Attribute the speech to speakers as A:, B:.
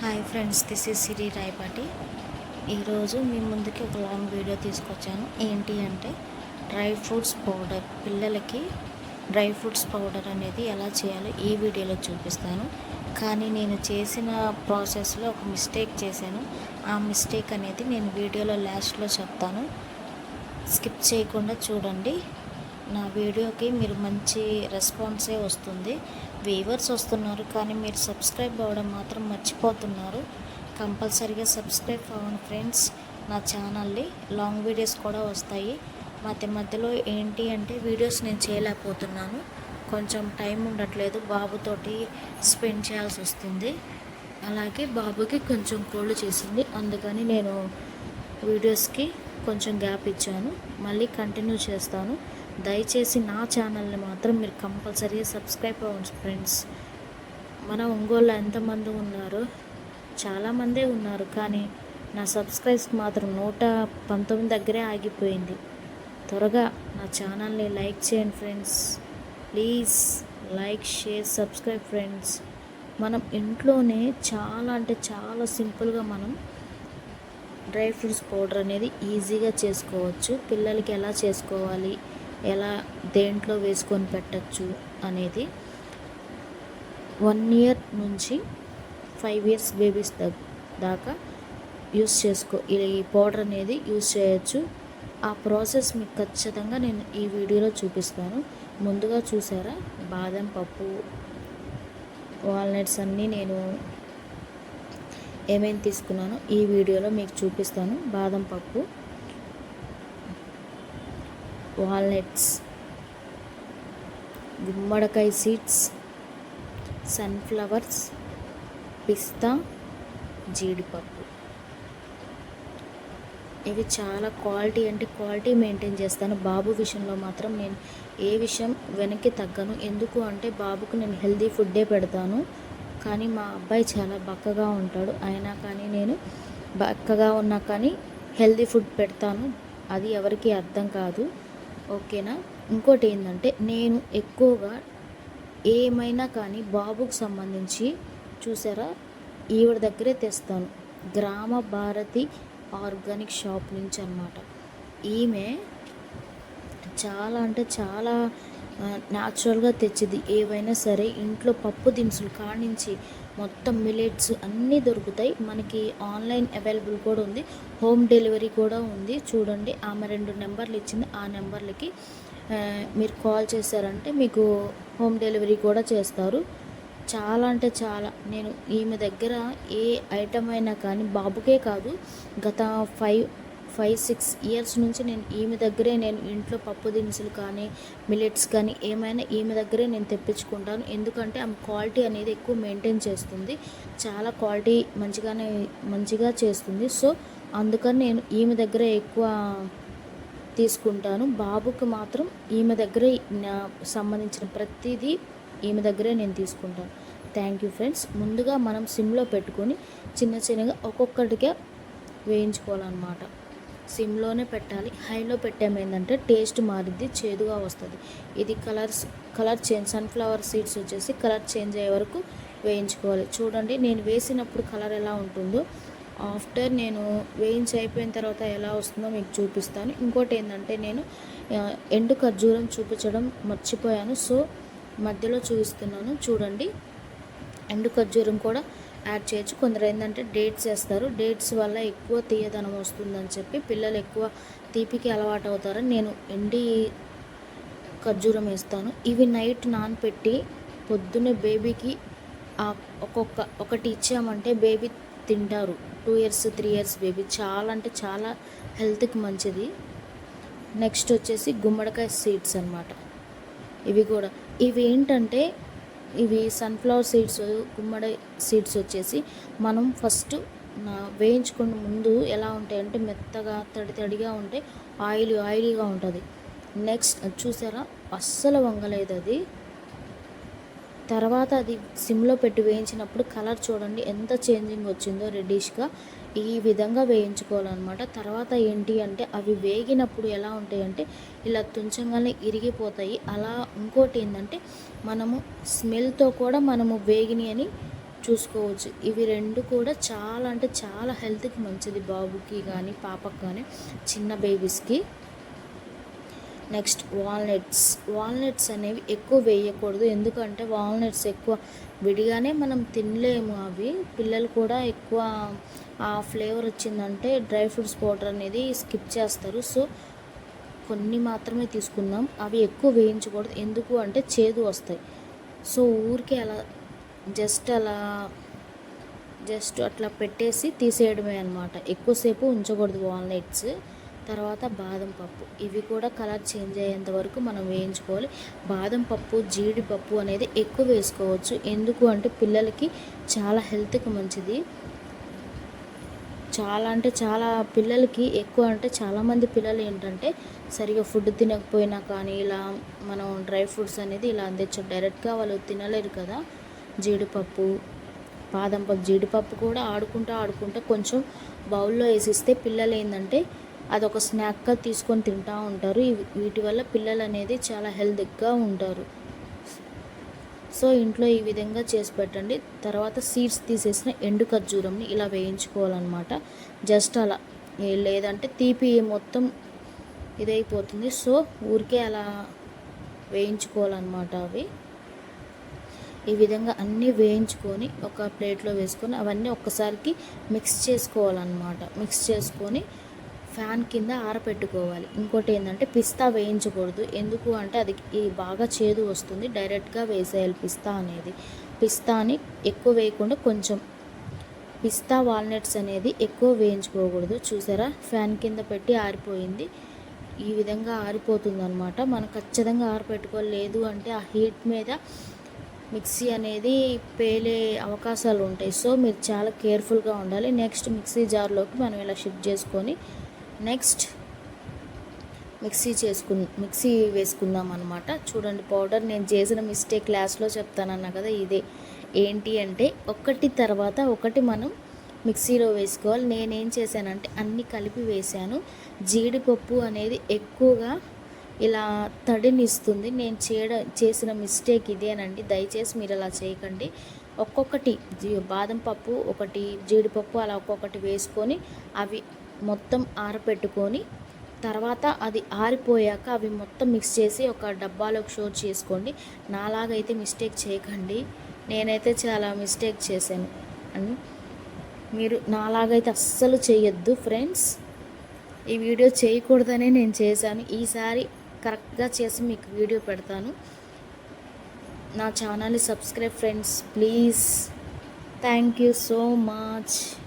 A: Hi friends this is Siri Rayapati. ఈరోజు మీ ముందుకి ఒక లాంగ్ వీడియో తీసుకొచ్చాను. ఏంటి అంటే డ్రై ఫ్రూట్స్ పౌడర్. పిల్లలకి డ్రై ఫ్రూట్స్ పౌడర్ అనేది ఎలా చేయాలో ఈ వీడియోలో చూపిస్తాను. కానీ నేను చేసిన ప్రాసెస్లో ఒక మిస్టేక్ చేశాను. ఆ మిస్టేక్ అనేది నేను వీడియోలో లాస్ట్లో చెప్తాను. స్కిప్ చేయకుండా చూడండి. నా వీడియోకి మీరు మంచి రెస్పాన్సే వస్తుంది. వీవర్స్ వస్తున్నారు కానీ మీరు సబ్స్క్రైబ్ అవ్వడం మాత్రం మర్చిపోతున్నారు. కంపల్సరీగా సబ్స్క్రైబ్ అవ్వండి ఫ్రెండ్స్. నా ఛానల్ని లాంగ్ వీడియోస్ కూడా వస్తాయి. మధ్య మధ్యలో ఏంటి అంటే వీడియోస్ నేను చేయలేకపోతున్నాను. కొంచెం టైం ఉండట్లేదు. బాబుతోటి స్పెండ్ చేయాల్సి వస్తుంది. అలాగే బాబుకి కొంచెం కోల్డ్ చేసింది. అందుకని నేను వీడియోస్కి కొంచెం గ్యాప్ ఇచ్చాను. మళ్ళీ కంటిన్యూ చేస్తాను. దయచేసి నా ఛానల్ని మాత్రం మీరు కంపల్సరీగా సబ్స్క్రైబ్ అవ్వండి ఫ్రెండ్స్. మన ఒంగోలు ఎంతమంది ఉన్నారో చాలామందే ఉన్నారు కానీ నా సబ్స్క్రైబ్స్ మాత్రం నూట పంతొమ్మిది దగ్గరే ఆగిపోయింది. త్వరగా నా ఛానల్ని లైక్ చేయండి friends. Please like share subscribe friends. మనం ఇంట్లోనే చాలా అంటే చాలా సింపుల్గా మనం డ్రై ఫ్రూట్స్ పౌడర్ అనేది ఈజీగా చేసుకోవచ్చు. పిల్లలకి ఎలా చేసుకోవాలి? ఎలా దేంట్లో వేసుకొని పెట్టచ్చు అనేది వన్ ఇయర్ నుంచి ఫైవ్ ఇయర్స్ బేబీస్ దాకా యూస్ చేసుకో ఈ పౌడర్ అనేది యూస్ చేయొచ్చు. ఆ ప్రాసెస్ మీకు ఖచ్చితంగా నేను ఈ వీడియోలో చూపిస్తాను. ముందుగా చూసారా? బాదం పప్పు వాల్నట్స్ అన్నీ నేను ఏమేమి తీసుకున్నానో ఈ వీడియోలో మీకు చూపిస్తాను. బాదం పప్పు వాల్నట్స్ గుమ్మడికాయ సీడ్స్ సన్ఫ్లవర్స్ పిస్తా జీడిపప్పు. ఇవి చాలా క్వాలిటీ అంటే క్వాలిటీ మెయింటైన్ చేస్తాను. బాబు విషయంలో మాత్రం నేను ఏ విషయం వెనక్కి తగ్గను. ఎందుకు అంటే బాబుకు నేను హెల్దీ ఫుడ్డే పెడతాను. కానీ మా అబ్బాయి చాలా బక్కగా ఉంటాడు. అయినా కానీ నేను బక్కగా ఉన్నా కానీ హెల్దీ ఫుడ్ పెడతాను. అది ఎవరికి అర్థం కాదు. ఓకేనా? ఇంకోటి ఏంటంటే నేను ఎక్కువగా ఏమైనా కానీ బాబుకు సంబంధించి చూసారా? ఈవిడ దగ్గరే తెస్తాను. గ్రామ భారతి ఆర్గానిక్ షాప్ నుంచి అనమాట ఈమె చాలా అంటే చాలా న్యాచురల్గా తెచ్చింది. ఏవైనా సరే ఇంట్లో పప్పు దినుసులు కానించి మొత్తం మిలెట్స్ అన్నీ దొరుకుతాయి. మనకి ఆన్లైన్ అవైలబుల్ కూడా ఉంది. హోమ్ డెలివరీ కూడా ఉంది. చూడండి ఆమె రెండు నెంబర్లు ఇచ్చింది. ఆ నెంబర్లకి మీరు కాల్ చేశారంటే మీకు హోమ్ డెలివరీ కూడా చేస్తారు. చాలా అంటే చాలా. నేను ఈమె దగ్గర ఏ ఐటమ్ అయినా కానీ బాబుకే కాదు గత ఫైవ్ ఫైవ్ సిక్స్ ఇయర్స్ నుంచి నేను ఈమె దగ్గరే నేను ఇంట్లో పప్పు దినుసులు కానీ మిలెట్స్ కానీ ఏమైనా ఈమె దగ్గరే నేను తెప్పించుకుంటాను. ఎందుకంటే ఆమె క్వాలిటీ అనేది ఎక్కువ మెయింటైన్ చేస్తుంది. చాలా క్వాలిటీ మంచిగానే మంచిగా చేస్తుంది. సో అందుకని నేను ఈమె దగ్గరే ఎక్కువ తీసుకుంటాను. బాబుకి మాత్రం ఈమె దగ్గరే సంబంధించిన ప్రతిదీ ఈమె దగ్గరే నేను తీసుకుంటాను. Thank you friends. ముందుగా మనం సిమ్లో పెట్టుకొని చిన్న చిన్నగా ఒక్కొక్కటిగా వేయించుకోవాలన్నమాట. సిమ్లోనే పెట్టాలి. హైలో పెట్టామేందంటే టేస్ట్ మారిద్ది చేదుగా వస్తుంది. ఇది colours colour change sunflower seeds వచ్చేసి కలర్ చేంజ్ అయ్యే వరకు వేయించుకోవాలి. చూడండి నేను వేసినప్పుడు కలర్ ఎలా ఉంటుందో. ఆఫ్టర్ నేను వేయించి అయిపోయిన తర్వాత ఎలా వస్తుందో మీకు చూపిస్తాను. ఇంకోటి ఏంటంటే నేను ఎండు ఖర్జూరం చూపించడం మర్చిపోయాను. సో మధ్యలో చూపిస్తున్నాను. చూడండి ఎండు ఖర్జూరం కూడా యాడ్ చేయొచ్చు. కొందరు ఏంటంటే డేట్స్ వేస్తారు. డేట్స్ వల్ల ఎక్కువ తీయదనం వస్తుందని చెప్పి పిల్లలు ఎక్కువ తీపికి అలవాటు అవుతారని నేను ఎండి ఖర్జూరం వేస్తాను. ఇవి నైట్ నానపెట్టి పొద్దున్నే బేబీకి ఒక్కొక్క ఒకటి ఇచ్చామంటే బేబీ తింటారు. Two years three years baby చాలా అంటే చాలా హెల్త్కి మంచిది. నెక్స్ట్ వచ్చేసి గుమ్మడికాయ సీడ్స్ అనమాట ఇవి కూడా. ఇవి ఏంటంటే ఇవి సన్ఫ్లవర్ సీడ్స్ గుమ్మడి సీడ్స్ వచ్చేసి మనం ఫస్ట్ వేయించుకున్న ముందు ఎలా ఉంటాయంటే మెత్తగా తడి తడిగా ఉంటే ఆయిల్ ఆయిలీగా ఉంటుంది. నెక్స్ట్ చూసారా? అస్సలు వంగలేదు అది. తర్వాత అది సిమ్లో పెట్టి వేయించినప్పుడు కలర్ చూడండి ఎంత చేంజింగ్ వచ్చిందో రెడ్డిష్గా ఈ విధంగా వేయించుకోవాలన్నమాట. తర్వాత ఏంటి అంటే అవి వేగినప్పుడు ఎలా ఉంటాయి అంటే ఇలా తుంచంగానే ఇరిగిపోతాయి. అలా ఇంకోటి ఏంటంటే మనము స్మెల్తో కూడా మనము వేగిని అని చూసుకోవచ్చు. ఇవి రెండు కూడా చాలా అంటే చాలా హెల్త్కి మంచిది. బాబుకి కానీ పాపకి కానీ చిన్న బేబీస్కి నెక్స్ట్ వాల్నట్స్. వాల్నట్స్ అనేవి ఎక్కువ వేయకూడదు. ఎందుకంటే వాల్నట్స్ ఎక్కువ విడిగానే మనం తినలేము అవి. పిల్లలు కూడా ఎక్కువ ఆ ఫ్లేవర్ వచ్చిందంటే డ్రై ఫ్రూట్స్ పౌడర్ అనేది స్కిప్ చేస్తారు. సో కొన్ని మాత్రమే తీసుకుందాం. అవి ఎక్కువ వేయించకూడదు. ఎందుకు అంటే చేదు వస్తాయి. సో ఊరికే అలా జస్ట్ అలా జస్ట్ అట్లా పెట్టేసి తీసేయడమే అనమాట ఎక్కువసేపు ఉంచకూడదు వాల్నట్స్. తర్వాత బాదం పప్పు. ఇవి కూడా కలర్ చేంజ్ అయ్యేంత వరకు మనం వేయించుకోవాలి. బాదం పప్పు జీడిపప్పు అనేది ఎక్కువ వేసుకోవచ్చు. ఎందుకు అంటే పిల్లలకి చాలా హెల్త్కి మంచిది. చాలా అంటే చాలా పిల్లలకి ఎక్కువ అంటే చాలామంది పిల్లలు ఏంటంటే సరిగా ఫుడ్ తినకపోయినా కానీ ఇలా మనం డ్రై ఫ్రూట్స్ అనేది ఇలా అందించు డైరెక్ట్గా వాళ్ళు తినలేరు కదా. జీడిపప్పు బాదం పప్పు జీడిపప్పు కూడా ఆడుకుంటూ ఆడుకుంటూ కొంచెం బౌల్లో వేసిస్తే పిల్లలు ఏంటంటే అదొక స్నాక్గా తీసుకొని తింటూ ఉంటారు. వీటి వల్ల పిల్లలు అనేది చాలా హెల్తీగా ఉంటారు. సో ఇంట్లో ఈ విధంగా చేసి పెట్టండి. తర్వాత సీడ్స్ తీసేసిన ఎండు ఖర్జూరంని ఇలా వేయించుకోవాలన్నమాట. జస్ట్ అలా లేదంటే తీపి మొత్తం ఇదైపోతుంది. సో ఊరికే అలా వేయించుకోవాలన్నమాట అవి. ఈ విధంగా అన్నీ వేయించుకొని ఒక ప్లేట్లో వేసుకొని అవన్నీ ఒక్కసారికి మిక్స్ చేసుకోవాలన్నమాట. మిక్స్ చేసుకొని ఫ్యాన్ కింద ఆరపెట్టుకోవాలి. ఇంకోటి ఏంటంటే పిస్తా వేయించకూడదు. ఎందుకు అంటే అది బాగా చేదు వస్తుంది. డైరెక్ట్గా వేసేయాలి పిస్తా అనేది. పిస్తాని ఎక్కువ వేయకుండా కొంచెం పిస్తా వాల్నట్స్ అనేది ఎక్కువ వేయించుకోకూడదు. చూసారా? ఫ్యాన్ కింద పెట్టి ఆరిపోయింది. ఈ విధంగా ఆరిపోతుంది అనమాట మనం ఖచ్చితంగా ఆరపెట్టుకోలేదు అంటే ఆ హీట్ మీద మిక్సీ అనేది పేలే అవకాశాలు ఉంటాయి. సో మీరు చాలా కేర్ఫుల్గా ఉండాలి. నెక్స్ట్ మిక్సీ జార్లోకి మనం ఇలా షిఫ్ట్ చేసుకొని నెక్స్ట్ మిక్సీ చేసుకు మిక్సీ వేసుకుందాం అనమాట చూడండి పౌడర్ నేను చేసిన మిస్టేక్ క్లాస్లో చెప్తానన్నా కదా ఇదే. ఏంటి అంటే ఒకటి తర్వాత ఒకటి మనం మిక్సీలో వేసుకోవాలి. నేనేం చేశానంటే అన్నీ కలిపి వేశాను. జీడిపప్పు అనేది ఎక్కువగా ఇలా తడినిస్తుంది. నేను చేయడం చేసిన మిస్టేక్ ఇదేనండి. దయచేసి మీరు అలా చేయకండి. ఒక్కొక్కటి బాదం పప్పు ఒకటి జీడిపప్పు అలా ఒక్కొక్కటి వేసుకొని అవి మొత్తం ఆరపెట్టుకొని తర్వాత అది ఆరిపోయాక అవి మొత్తం మిక్స్ చేసి ఒక డబ్బాలోకి షోర్ చేసుకోండి. నాలాగైతే మిస్టేక్ చేయకండి. నేనైతే చాలా మిస్టేక్ చేశాను. అని మీరు నాలాగైతే అస్సలు చేయొద్దు ఫ్రెండ్స్ ఈ వీడియో చేయకూడదనే నేను చేశాను. ఈసారి కరెక్ట్గా చేసి మీకు వీడియో పెడతాను. నా ఛానల్ని subscribe friends please thank you so much